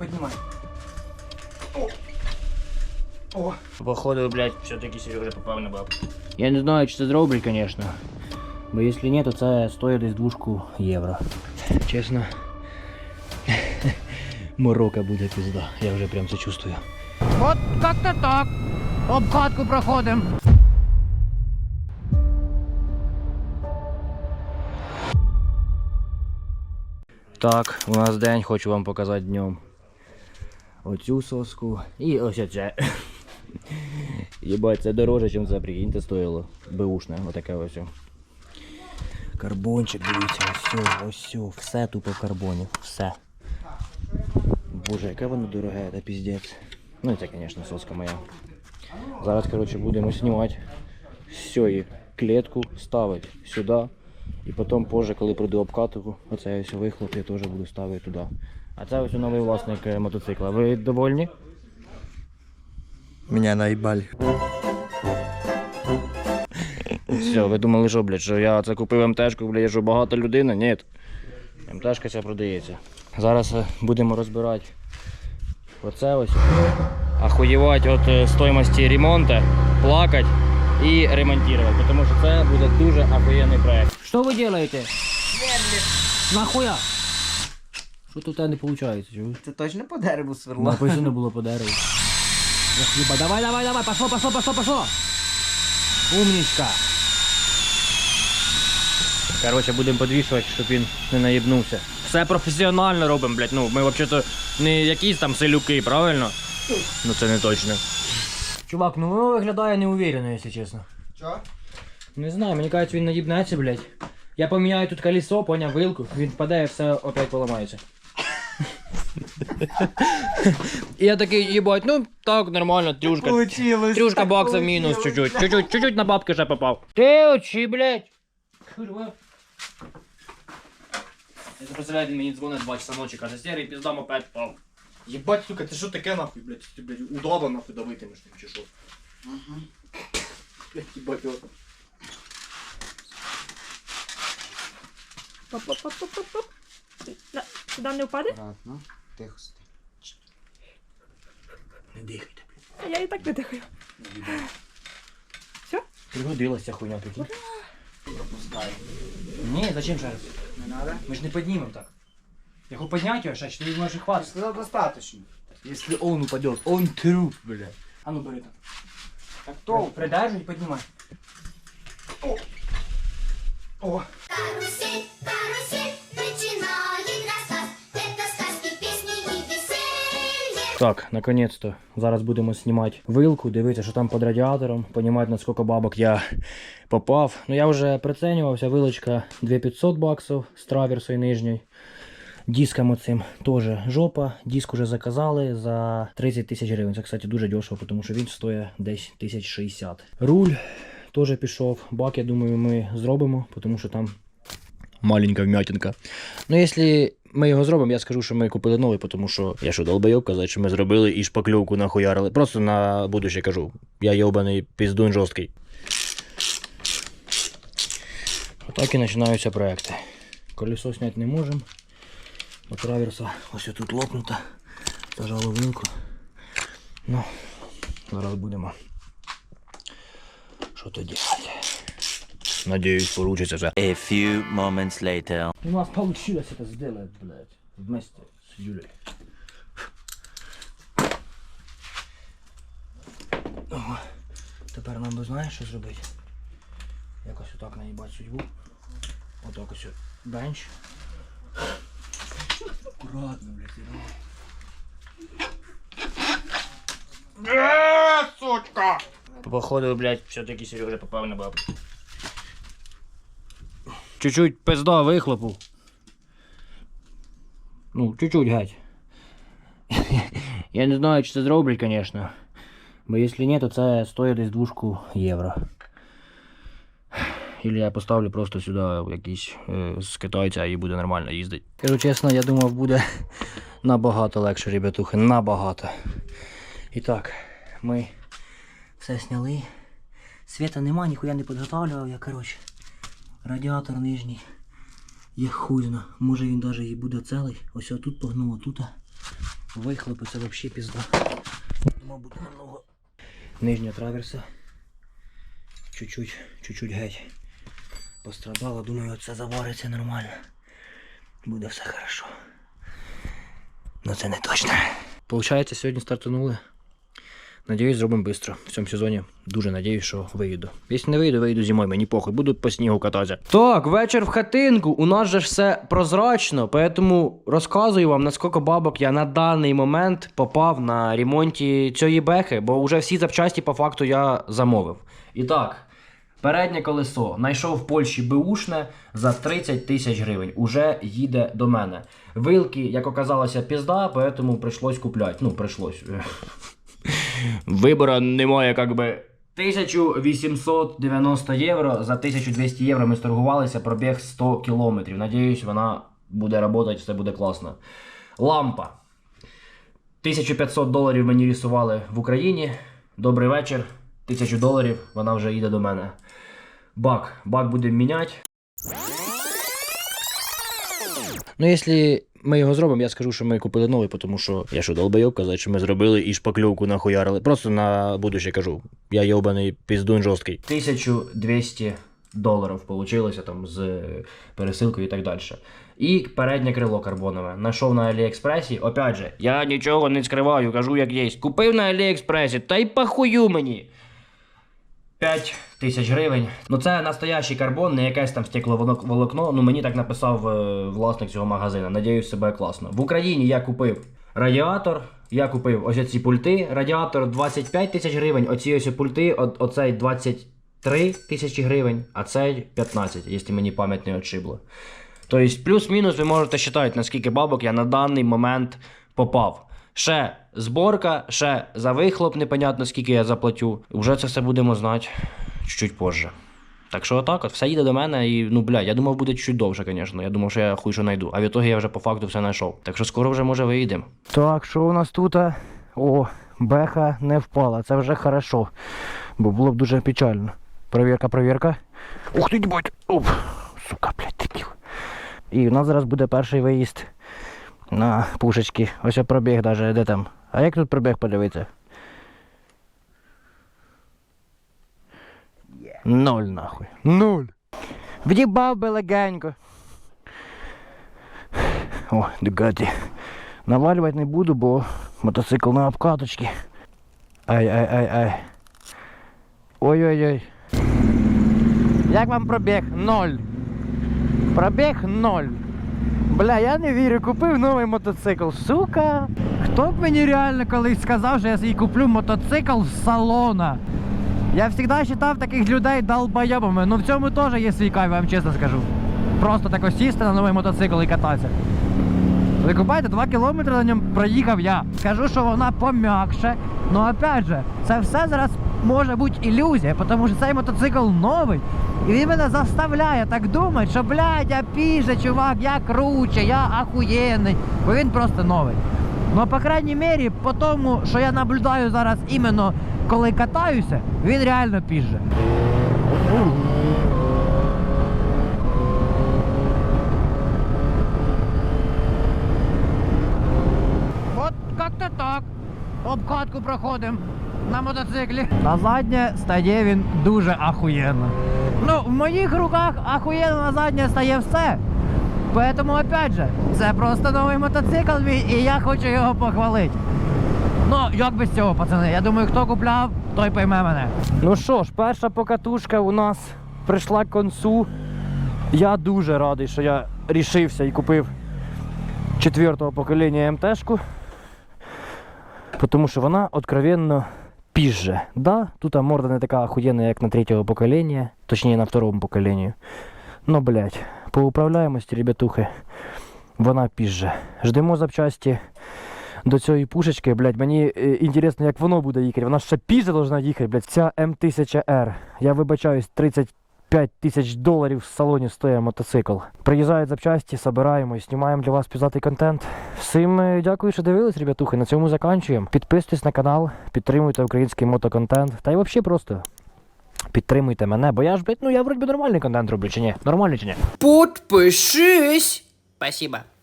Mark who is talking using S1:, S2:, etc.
S1: поднимай. О! О! Походу, блядь, все-таки Сережа попав на бабку. Я не знаю, чи це зроблять, звісно. Бо якщо ні, то це стоїть десь двушку євро. Чесно. Морока буде пізда. Я вже прям це чувствую.
S2: Вот как-то так. Обкатку проходим.
S1: Так, у нас день, хочу вам показати днем. Оцю соску і ось оце. Єбать, це дороже, ніж це, прикиньте, стоїло. Беушне, отаке ось. Карбончик, дивіться, ось, ось, все тупо в карбоні, все. Боже, яке воно дороге, це піздець. Ну і це, звісно, соска моя. Зараз, коротше, будемо знімати з цієї клітку, ставити сюди. І потім позже, коли прийду обкатку, оце ось вихлоп я теж буду ставити туди. А це ось новий власник е, мотоцикла. Ви довольні?
S3: Меня наебали.
S1: Все, ви думали, що, блядь, що я це купив МТшку, блядь, що багата людина? Ні. МТшка ця продається. Зараз е, будемо розбирати оце ось. Ахуєвати від е, стоїмості ремонту, плакати і ремонтувати, тому що це буде дуже ахуєнний проект. Що ви робите? Нахуя? Що тут не виходить? Чого?
S3: Це точно по дереву сверло?
S1: Написано було по дереву. Ох, єба, давай, давай, давай, пошло, пошло, пошло, пошло. Умничка. Короче, будемо підвішувати, щоб він не наїбнувся. Все професіонально робимо, блядь. Ну, ми взагалі не якісь там селюки, правильно? Ну це не точно. Чувак, ну воно виглядає неуверенно, якщо чесно.
S3: Чо?
S1: Не знаю, мені кажуть, він наїбнеться, блядь. Я поміняю тут колесо, поняв вилку, він впаде і все опять поламається. І я такий, їбать, ну так, нормально, трюшка.
S3: Получилось.
S1: Трюшка
S3: так
S1: баксов мінус чуть-чуть. Чуть-чуть, чуть-чуть на бабки ще попав. Ти очі, блядь. Курва. Я представляю, мені дзвонить 2 часа ночі, каже, серий піздам опять впав.
S3: Єбать, сука, це що таке нахуй, блядь? Ти, блядь, удава нахуй давитимеш там чи що? Блядь, їбать, його.
S4: Оп-оп-оп-оп-оп. Да, Сюди не впаде?
S3: Аккуратно. Тихо сиди.
S1: Не дихайте, блядь.
S4: А я і так не дихаю. Все?
S1: Пригодилася хуйня, прикинь.
S3: Пропускай.
S1: Ні, зачем ще раз?
S3: Не надо?
S1: Ми ж не піднімемо так. Я хочу підняти його ще, чи ти можеш
S3: Ты
S1: хватити?
S3: сказал достаточно.
S1: Если он упадет, он труп, блядь. А ну бери там.
S3: Так
S1: То, придержуй и поднимай.
S3: О,
S5: Карусель, карусель, начинает рассказ. Это сказки, песни и веселье.
S1: Так, наконец-то. Зараз будемо знімати вилку, дивитися, що там під радіатором, понімати, на скільки бабок я попав. Ну я вже прицінювався, вилочка 2500 баксів з траверсою нижньою. Диском оцим теж жопа. Диск уже заказали за 30 тисяч гривень. Це, кстати, дуже дешево, тому що він стоїть десь 1060. Руль теж пішов. Бак, я думаю, ми зробимо, тому що там маленька вмятинка. Ну, якщо ми його зробимо, я скажу, що ми купили новий, тому що я що, долбойоб казати, що ми зробили і шпакльовку нахуярили. Просто на будущее кажу. Я йобаний піздун жорсткий. Отак і починаються проекти. Колесо зняти не можемо. Бо траверса ось тут лопнута. Зажало вилку. Ну, зараз будемо. Що то робити? Надіюсь, получится же.
S6: A few moments later.
S1: У нас получилось это сделать, блядь, вместе с Юлей. О, тепер нам би знаєш, що зробити? Якось отак наїбати судьбу. Отак ось бенч. Аккуратно, блядь, іди.
S3: сучка!
S1: Походу, блядь, все-таки Сережа попав на бабку. Чуть-чуть пизда вихлопу. Ну, чуть-чуть геть. Я не знаю, чи це зроблять, звісно. Бо якщо ні, то це стоїть десь двушку євро. Ілі я поставлю просто сюди якийсь е, з китайця і буде нормально їздити. Кажу чесно, я думав, буде набагато легше, ребятухи, набагато. І так, ми все сняли. Света нема, ніхуя не підготавлював я, коротше. Радіатор нижній. Я хуй зна. Може він навіть і буде цілий. Ось тут погнуло, тут. Вихлопи це взагалі пізда. Думав, буде намного. Нижня траверса. Чуть-чуть, чуть-чуть геть. Пострадала, думаю, це завариться нормально. Буде все хорошо. Ну це не точно. Получається, сьогодні стартанули. Надіюсь, зробимо швидко. В цьому сезоні дуже надіюсь, що виїду. Якщо не вийду, вийду зимою, мені похуй, буду по снігу кататися. Так, вечір в хатинку. У нас же все прозрачно, поэтому розказую вам, наскільки бабок я на даний момент попав на ремонті цієї бехи, бо вже всі запчасті по факту я замовив. І так, переднє колесо знайшов в Польщі беушне за 30 тисяч гривень. Уже їде до мене. Вилки, як оказалося, пізда, поэтому прийшлось купляти. Ну, прийшлось. Вибора немає, як би. 1890 євро за 1200 євро ми сторгувалися, пробіг 100 кілометрів. Надіюсь, вона буде працювати, все буде класно. Лампа. 1500 доларів мені рисували в Україні. Добрий вечір. 1000 доларів, вона вже їде до мене. Бак. Бак будемо міняти. Ну, якщо ми його зробимо, я скажу, що ми купили новий, тому що я що, долбойоб казати, що ми зробили і шпакльовку нахуярили. Просто на будуще кажу. Я йобаний піздун жорсткий. 1200 доларів получилося там з пересилкою і так далі. І переднє крило карбонове. Нашов на Аліекспресі. Опять же, я нічого не скриваю, кажу як є. Купив на Аліекспресі, та й похую мені. 5 тисяч гривень. Ну це настоящий карбон, не якесь там стекловолокно. Ну мені так написав е, власник цього магазину. Надіюсь, себе класно. В Україні я купив радіатор. Я купив ось ці пульти. Радіатор 25 тисяч гривень. Оці ось пульти, оцей 23 тисячі гривень, а цей 15, якщо мені пам'ять не отшибло. Тобто, плюс-мінус ви можете считати, наскільки бабок я на даний момент попав. Ще зборка, ще за вихлоп, непонятно скільки я заплатю. Уже це все будемо знати чуть-чуть позже. Так що отак, от все їде до мене і ну блядь, я думав буде чуть довше, звісно. Я думав, що я хуй що знайду. А в ітогі я вже по факту все знайшов. Так що скоро вже може виїдемо. Так, що у нас тут? О, беха не впала, це вже хорошо. Бо було б дуже печально. Провірка, провірка. Ух ти, бать! Оп! Сука, блядь, дебіл. І у нас зараз буде перший виїзд на пушечки. Ось я пробіг даже, де там. А як тут пробіг подивитися? Ноль нахуй. Ноль. В'їбав би легенько. О, Дугати. Навалювати не буду, бо мотоцикл на обкаточці. Ай, ай, ай, ай. Ой-ой-ой. Як вам пробіг? Ноль. Пробіг ноль. Бля, я не вірю, купив новий мотоцикл. Сука.
S2: Хто б мені реально колись сказав, що я собі куплю мотоцикл з салона? Я завжди вважав таких людей долбойобами, ну в цьому теж є свій кайф, я вам чесно скажу. Просто тако сісти на новий мотоцикл і кататися. Ви купаєте, 2 кілометри на ньому проїхав я. Скажу, що вона пом'якше. Ну опять же, це все зараз може бути ілюзія, тому що цей мотоцикл новий. І він мене заставляє так думати, що блядь, я піже, чувак, я круче, я ахуєнний, бо він просто новий. Ну, по крайній мірі, по тому, що я наблюдаю зараз іменно коли катаюся, він реально піже. От як-то так. Обкатку проходимо на мотоциклі. На заднє стає він дуже ахуєнно. Ну, в моїх руках ахуєнно на заднє стає все. Поэтому, опять же, це просто новий мотоцикл мій, і я хочу його похвалити. Ну, як без цього, пацани? Я думаю, хто купляв, той пойме мене.
S1: Ну що ж, перша покатушка у нас прийшла к концу. Я дуже радий, що я рішився і купив четвертого покоління МТшку. Тому що вона откровенно пізже. Да, тут морда не така охуєнна, як на третього покоління, точніше на второму поколінні. Ну, блядь, по управляємості, ребятухи, вона пізже. Ждемо запчасті до цієї пушечки, блядь, мені е, інтересно, як воно буде їхати. Вона ще пізже должна їхати, блядь. Ця М1000R. Я вибачаюсь, 35 тисяч доларів в салоні стоїть мотоцикл. Приїжджають запчасті, собираємо і знімаємо для вас пізатий контент. Всім е, дякую, що дивились, ребятухи. На цьому заканчуємо. Підписуйтесь на канал, підтримуйте український мотоконтент. Та й взагалі просто. Підтримуйте мене, бо я ж, блядь, ну я вроді нормальний контент роблю, чи ні? Нормальний чи ні?
S7: Подпишись! Спасибо.